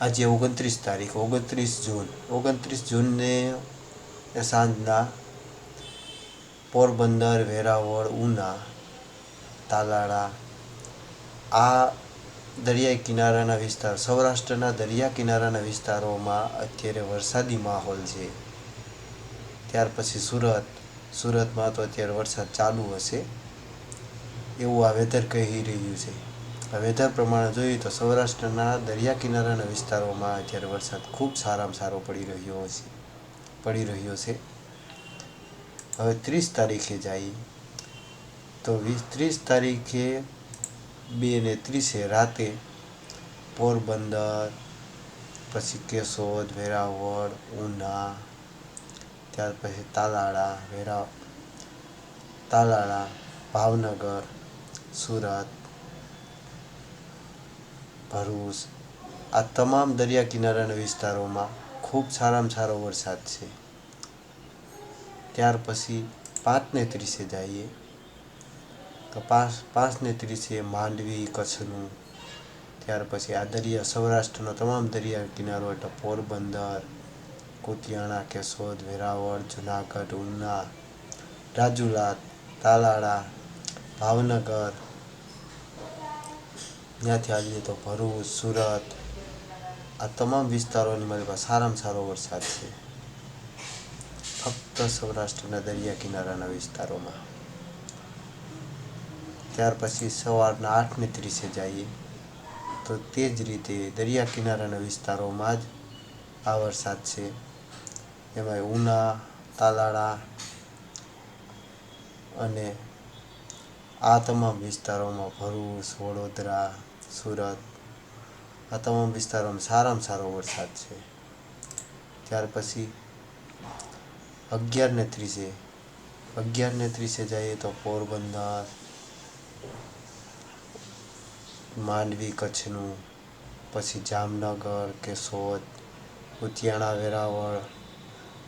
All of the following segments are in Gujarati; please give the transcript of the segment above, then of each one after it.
આજે ઓગણત્રીસ તારીખ, ઓગણત્રીસ જૂન. ઓગણત્રીસ જૂનને સાંજના પોરબંદર, વેરાવળ, ઉના, તાલાળા, આ દરિયાઈ કિનારાના વિસ્તાર, સૌરાષ્ટ્રના દરિયા કિનારાના વિસ્તારોમાં અત્યારે વરસાદી માહોલ છે. ત્યાર પછી સુરત, સુરતમાં તો અત્યારે વરસાદ ચાલુ હશે. એવું આ વેધર કહી રહ્યું છે. વેધર પ્રમાણે જોઈએ તો સૌરાષ્ટ્રના દરિયા કિનારાના વિસ્તારોમાં અત્યારે વરસાદ ખૂબ સારામાં સારો પડી રહ્યો છે પડી રહ્યો છે. હવે ત્રીસ તારીખે જાય. તો વીસ, ત્રીસ તારીખે બે ને ત્રીસે રાતે પોરબંદર, પછી કેશોદ, વેરાવળ, ઉના, ત્યાર પછી તાલાળા, વેરા, તાલાળા, ભાવનગર, સુરત ભરૂચ. આ તમામ દરિયા કિનારાના વિસ્તારોમાં ખૂબ સારામાં સારો વરસાદ છે. ત્યાર પછી પાંચને ત્રીસે જઈએ. તો પાંચ, પાંચને ત્રીસે માંડવી, કચ્છનું. ત્યાર પછી આ દરિયા સૌરાષ્ટ્રનો તમામ દરિયા કિનારો એટલે પોરબંદર, કુતિયાણા, કેશોદ, વેરાવળ, જુનાગઢ, ઉના રાજુલા તાલાળા, ભાવનગર ત્યાંથી આવીએ તો ભરૂચ, સુરત, આ તમામ વિસ્તારોની મારી પાસે સારામાં સારો વરસાદ છે. ફક્ત સૌરાષ્ટ્રના દરિયા કિનારાના વિસ્તારોમાં. ત્યાર પછી સવારના આઠને ત્રીસે જઈએ. તો તે જ રીતે દરિયા કિનારાના વિસ્તારોમાં જ આ વરસાદ છે. એમાં ઉના, તાલાળા અને આ તમામ વિસ્તારોમાં ભરૂચ, વડોદરા, સુરત, આ તમામ વિસ્તારોમાં સારામાં સારો વરસાદ છે. ત્યાર પછી અગિયારને ત્રીસે અગિયારને ત્રીસે જઈએ તો પોરબંદર, માંડવી, કચ્છનું, પછી જામનગર, કેશોદ, ઉતિયાણા, વેરાવળ,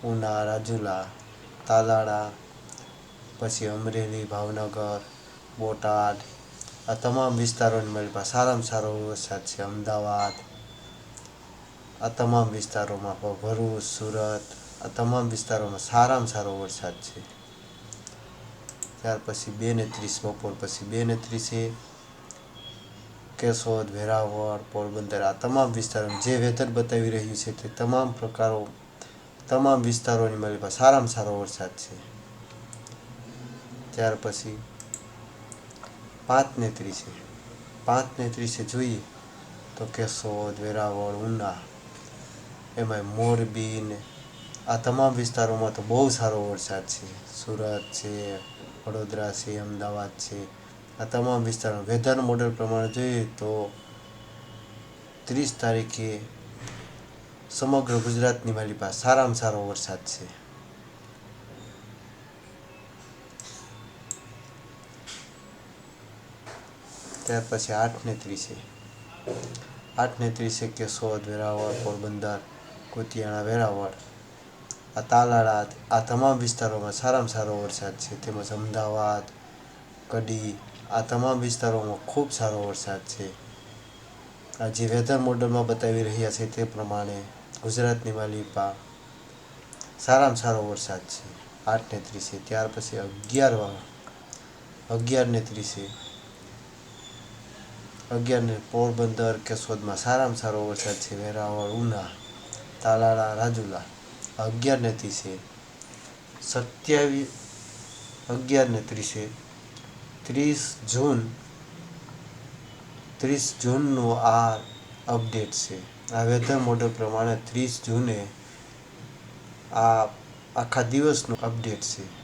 ઉના, રાજુલા, તાલાળા, પછી અમરેલી, ભાવનગર બોટાદ, આ તમામ વિસ્તારોની પાસે સારામાં સારો વરસાદ છે, અમદાવાદ, આ તમામ વિસ્તારોમાં ભરૂચ, સુરત, આ તમામ વિસ્તારોમાં સારામાં સારો વરસાદ છે. ત્યાર પછી બે ને ત્રીસ, બપોર પછી બે ને ત્રીસે, કેશોદ, વેરાવળ, પોરબંદર, આ તમામ વિસ્તારોમાં જે વેધર બતાવી રહ્યું છે તે તમામ પ્રકારો, તમામ વિસ્તારોની પાસે સારામાં સારો વરસાદ છે. ત્યાર પછી પાંચ ને ત્રીસે. પાંચ ને ત્રીસે જોઈએ તો કેશોદ વેરાવળ, ઉના એમાં મોરબી ને આ તમામ વિસ્તારોમાં તો બહુ સારો વરસાદ છે. સુરત છે, વડોદરા છે, અમદાવાદ છે. આ તમામ વિસ્તારો વેધર મોડેલ પ્રમાણે જોઈએ તો ત્રીસ તારીખે સમગ્ર ગુજરાતની મારી પાસે સારામાં સારો વરસાદ છે. ત્યાર પછી આઠને ત્રીસે. આઠને ત્રીસે કેશોદ વેરાવળ, પોરબંદર, કુતિયાણા, વેરાવળ. આ તાલાળા, આ તમામ વિસ્તારોમાં સારામાં સારો વરસાદ છે. તેમજ અમદાવાદ, કડી, આ તમામ વિસ્તારોમાં ખૂબ સારો વરસાદ છે. આ જે વેધર મોડલમાં બતાવી રહ્યા છે તે પ્રમાણે ગુજરાતની માલિપા સારામાં સારો વરસાદ છે. આઠને ત્રીસે. ત્યાર પછી અગિયાર અગિયારને ત્રીસે. અગિયારને પોરબંદર કેશોદમાં સારામાં સારો વરસાદ છે, વેરાવળ, ઉના, તાલાળા, રાજુલા અગિયારને ત્રીસે સત્યાવીસ અગિયારને ત્રીસે, ત્રીસ જૂન, ત્રીસ જૂનનું આ અપડેટ છે. આ વેધર મોડલ પ્રમાણે ત્રીસ જૂને આ આખા દિવસનું અપડેટ છે.